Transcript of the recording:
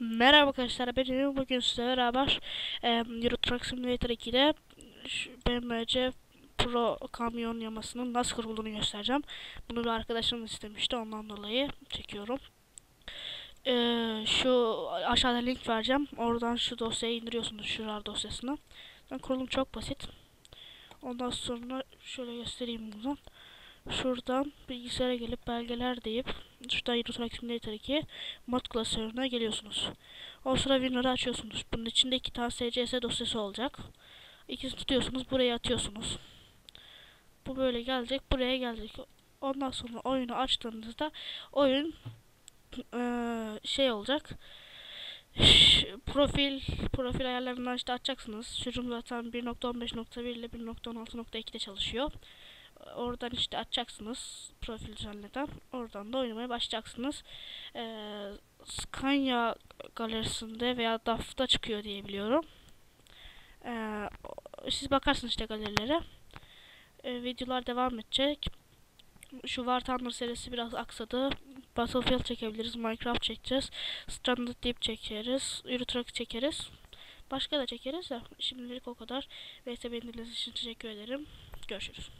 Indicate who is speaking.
Speaker 1: Merhaba arkadaşlar ben Emin. bugün sizlerle beraber e, Euro Truck Simulator 2'de şu BMW Pro kamyon yamasının nasıl kurulduğunu göstereceğim. Bunu bir arkadaşım istemişti ondan dolayı çekiyorum. E, şu aşağıda link vereceğim. Oradan şu dosyayı indiriyorsunuz şurar dosyasını. Yani kurulum çok basit. Ondan sonra şöyle göstereyim buradan. Şuradan bilgisayara gelip belgeler deyip şuradan Euro Truck Simulator 2 mod klasörüne geliyorsunuz. O sıra WinRAR'ı açıyorsunuz. Bunun içinde iki tane SCS dosyası olacak. İkisini tutuyorsunuz. Buraya atıyorsunuz. Bu böyle gelecek. Buraya gelecek. Ondan sonra oyunu açtığınızda oyun eee, şey olacak. Profil profil ayarlarından işte açacaksınız. Sürüm zaten 1.15.1 ile 1.16.2'de çalışıyor. Oradan işte açacaksınız profil düzenleden. Oradan da oynamaya başlayacaksınız. Ee, Scania galerisinde veya DAF'ta çıkıyor diye biliyorum. Ee, siz bakarsınız işte galerilere. Ee, videolar devam edecek. Şu War Thunder serisi biraz aksadı. Battlefield çekebiliriz, Minecraft çekeceğiz. Stranded Deep çekeriz, Euro Truck çekeriz. Başka da çekeriz de şimdilik o kadar. VS beni için teşekkür ederim. Görüşürüz.